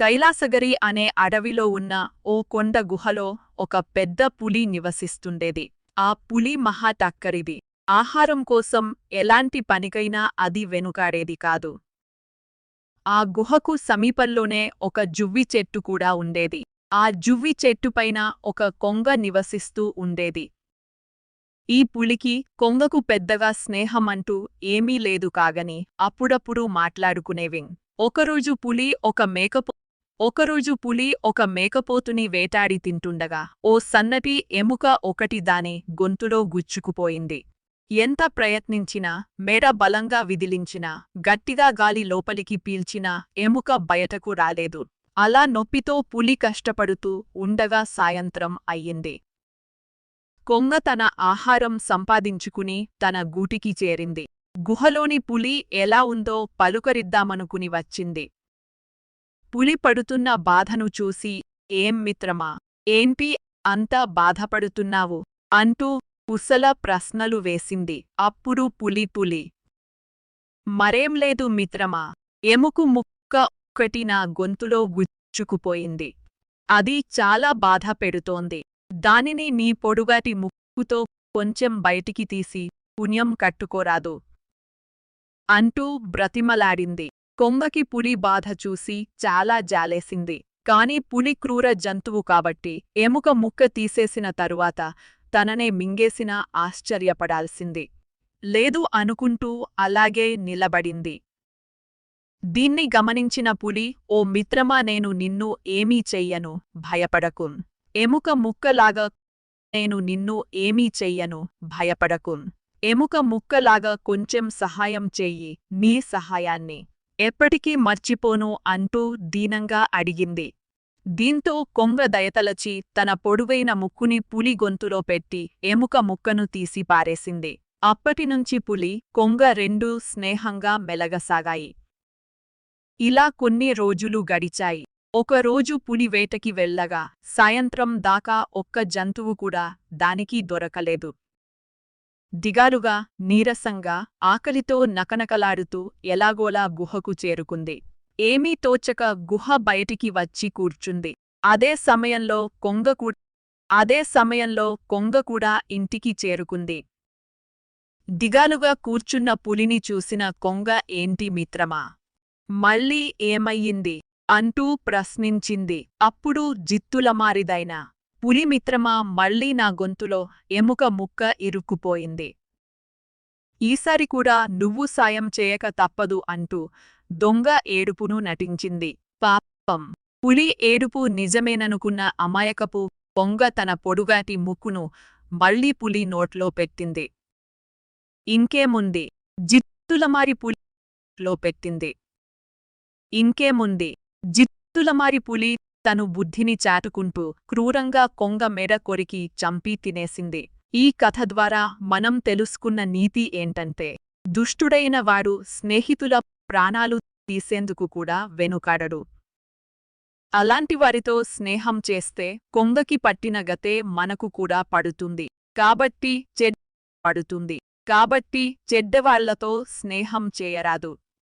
కైలాసగిరి అనే అడవిలో ఉన్న ఓ కొండ గుహలో ఒక పెద్ద పులి నివసిస్తుండేది. ఆ పులి మహా టక్కరిది ఆహారం కోసం ఎలాంటి పనికైనా అది వెనుకాడేది కాదు. ఆ గుహకు సమీపంలోనే ఒక జువ్వి చెట్టు కూడా ఉండేది. ఆ జువ్వి చెట్టుపైన ఒక కొంగ నివసిస్తూ ఉండేది. ఈ పులికి కొంగకు పెద్దగా స్నేహమంటూ ఏమీ లేదు కాగని అప్పుడప్పుడు మాట్లాడుకునేవి ఒకరోజు పులి ఒక మేకపు ఒకరోజు పులి ఒక మేకపోతుని వేటాడి తింటుండగా ఓ సన్నటి ఎముక ఒకటి దాని గొంతులో గుచ్చుకుపోయింది. ఎంత ప్రయత్నించినా మెడ బలంగా విదిలించినా గట్టిగా గాలి లోపలికి పీల్చినా ఎముక బయటకు రాలేదు. అలా నొప్పితో పులి కష్టపడుతూ ఉండగా సాయంత్రం అయ్యింది. కొంగ తన ఆహారం సంపాదించుకుని తన గూటికి చేరింది. గుహలోని పులి ఎలా ఉందో పలుకరిద్దామనుకుని వచ్చింది. పులి పడుతున్న బాధను చూసి ఏం మిత్రమా ఏంటి అంతా బాధపడుతున్నావు? అంటూ కుశల ప్రశ్నలు వేసింది. అప్పుడు పులి పులి మరేం లేదు మిత్రమా ఎముకు ముక్క ఒక్కటి నా గొంతులో గుచ్చుకుపోయింది. అది చాలా బాధ పెడుతోంది. దానిని నీ పొడుగాటి ముక్కుతో కొంచెం బయటికి తీసి పుణ్యం కట్టుకోరాదు అంటూ బ్రతిమలాడింది. కొంగకి పులి బాధ చూసి చాలా జాలేసింది. కాని పులి క్రూర జంతువు కాబట్టి ఎముక ముక్క తీసేసిన తరువాత తననే మింగేసినా ఆశ్చర్యపడాల్సింది. లేదు అనుకుంటూ అలాగే నిలబడింది. దీన్ని గమనించిన పులి ఓ మిత్రమా నేను నిన్ను ఏమీ చెయ్యను భయపడకుం. ఎముక ముక్కలాగా నేను నిన్ను ఏమీ చెయ్యను భయపడకుం. ఎముక ముక్కలాగా కొంచెం సహాయం చెయ్యి నీ సహాయాన్ని. ఎప్పటికీ మర్చిపోను అంటూ దీనంగా అడిగింది. దీంతో కొంగ దయతలచి తన పొడువైన ముక్కుని పులి గొంతులో పెట్టి ఎముక ముక్కను తీసి పారేసింది. అప్పటినుంచి పులి కొంగ రెండూ స్నేహంగా మెలగసాగాయి. ఇలా కొన్ని రోజులు గడిచాయి. ఒకరోజు పులి వేటకి వెళ్ళగా సాయంత్రం దాకా ఒక్క జంతువు కూడా దానికి దొరకలేదు. దిగాలుగా నీరసంగా ఆకలితో నకనకలాడుతూ ఎలాగోలా గుహకు చేరుకుంది. ఏమీ తోచక గుహ బయటికి వచ్చి కూర్చుంది. అదే సమయంలో కొంగ కూ అదే సమయంలో కొంగ కూడా ఇంటికి చేరుకుంది. దిగాలుగా కూర్చున్న పులిని చూసిన కొంగ ఏంటి మిత్రమా? మళ్ళీ ఏమయ్యింది? అంటూ ప్రశ్నించింది. అప్పుడు జిత్తులమారిదైన పులిమిత్రమా మళ్ళీ మళ్ళీ నా గొంతులో ఎముక ముక్క ఇరుక్కుపోయింది. ఈసారి కూడా నువ్వు సాయం చేయక తప్పదు అంటూ దొంగ ఏడుపును నటించింది. పాపం. పులి ఏడుపు నిజమేననుకున్న అమాయకపు పొంగ తన పొడుగాటి ముక్కును మళ్ళీ పులి నోట్లో పెట్టింది. ఇంకేముంది? జిత్తులమారి పులిలో పెట్టింది. ఇంకేముంది? జిత్తులమారి పులి తను బుద్ధిని చాటుకుంటూ క్రూరంగా కొంగ మెడ కొరికి చంపి తినేసింది. ఈ కథ ద్వారా మనం తెలుసుకున్న నీతి ఏంటంటే దుష్టుడైన వాడు స్నేహితుల ప్రాణాలు తీసేందుకు కూడా వెనుకాడడు. అలాంటి వారితో స్నేహం చేస్తే కొంగకి పట్టిన గతే మనకు కూడా పడుతుంది. కాబట్టి చెడ్ పడుతుంది. కాబట్టి చెడ్డవాళ్ళతో స్నేహం చేయరాదు.